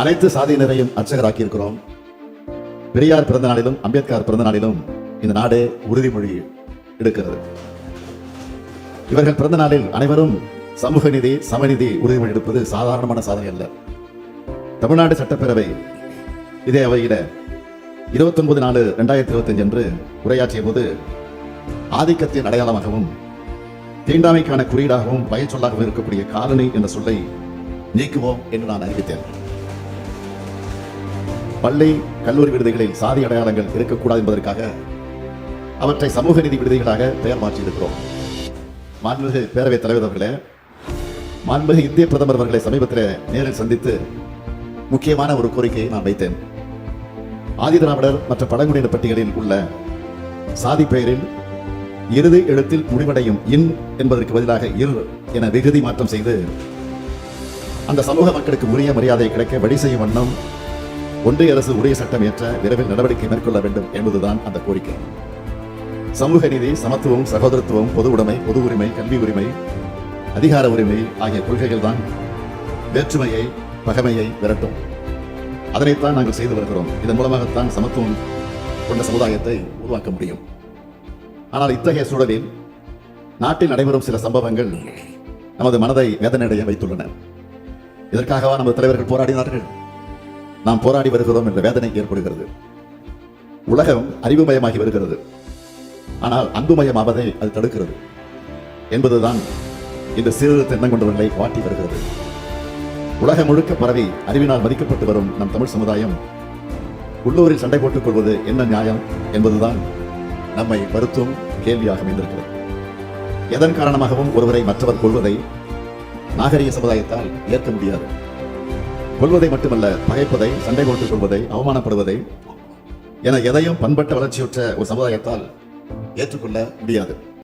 அனைத்து சாதியினரையும் அர்ச்சகராக்கி இருக்கிறோம் பெரியார் பிறந்த நாளிலும் அம்பேத்கர் பிறந்த நாளிலும் இந்த நாடு உறுதிமொழி எடுக்கிறது. இவர்கள் பிறந்த நாளில் அனைவரும் சமூக நிதி சமநிதி உறுதிமொழி எடுப்பது சாதாரணமான சாதனை அல்ல. தமிழ்நாடு சட்டப்பேரவை இதே அவையில இருபத்தொன்பது நாலு ரெண்டாயிரத்தி இருபத்தஞ்சு அன்று உரையாற்றிய போது ஆதிக்கத்தின் அடையாளமாகவும் தீண்டாமைக்கான குறியீடாகவும் பயச்சொல்லாகவும் இருக்கக்கூடிய காலனி என்ற சொல்லை நீக்குவோம் என்று நான் அறிவித்தேன். பள்ளி கல்லூரி விடுதிகளில் சாதி அடையாளங்கள் இருக்கக்கூடாது என்பதற்காக அவற்றை சமூக நீதி விடுதிகளாக பெயர் மாற்றியிருக்கிறோம். மாண்புமிகு பேரவைத் தலைவர் அவர்களே மாண்புமிகு இந்திய பிரதமர் அவர்களை சமீபத்தில் நேரில் சந்தித்து முக்கியமான ஒரு கோரிக்கையை நான் வைத்தேன். ஆதிதிராவிடர் மற்ற பழங்குடியினர் பட்டியலில் உள்ள சாதி பெயரில் இறுதி எழுத்தில் முடிவடையும் இன் என்பதற்கு பதிலாக இர் என விகுதி மாற்றம் செய்து அந்த சமூக மக்களுக்கு உரிய மரியாதை கிடைக்க வழி செய்யும் வண்ணம் ஒன்றிய அரசு உரிய சட்டம் ஏற்ற விரைவில் நடவடிக்கை மேற்கொள்ள வேண்டும் என்பதுதான் அந்த கோரிக்கை. சமூக நீதி சமத்துவம் சகோதரத்துவம் பொது உடைமை பொது உரிமை கல்வி உரிமை அதிகார உரிமை ஆகிய கொள்கைகள் தான் வேற்றுமையை பகைமையை விரட்டும். அதனைத்தான் நாங்கள் செய்து வருகிறோம். இதன் மூலமாகத்தான் சமத்துவம் கொண்ட சமுதாயத்தை உருவாக்க முடியும். ஆனால் இத்தகைய சூழலில் நாட்டில் நடைபெறும் சில சம்பவங்கள் நமது மனதை வேதனையடைய வைத்துள்ளன. இதற்காகவா நமது தலைவர்கள் போராடினார்கள்? நாம் போராடி வருகிறோம் என்ற வேதனை ஏற்படுகிறது. உலகம் அறிவுமயமாகி வருகிறது. ஆனால் அன்புமயமாவதை அது தடுக்கிறது. என்பதுதான் இந்த சீரழித்த எண்ணம் கொண்டவர்களை வாட்டி வருகிறது. உலகம் முழுக்க பரவி அறிவினால் மதிக்கப்பட்டு வரும் நம் தமிழ் சமுதாயம் உள்ளூரில் சண்டை போட்டுக் கொள்வது என்ன நியாயம் என்பதுதான் நம்மை வருத்தும் கேள்வியாக அமைந்திருக்கிறது. எதன் காரணமாகவும் ஒருவரை மற்றவர் கொள்வதை நாகரிக சமுதாயத்தால் ஏற்க முடியாது. கொள்வதை மட்டுமல்ல பகைப்பதை சண்டை போட்டுக் கொள்வதை அவமானப்படுவதை என எதையும் பண்பட்ட வளர்ச்சியுற்ற ஒரு சமுதாயத்தால் ஏற்றுக்கொள்ள முடியாது.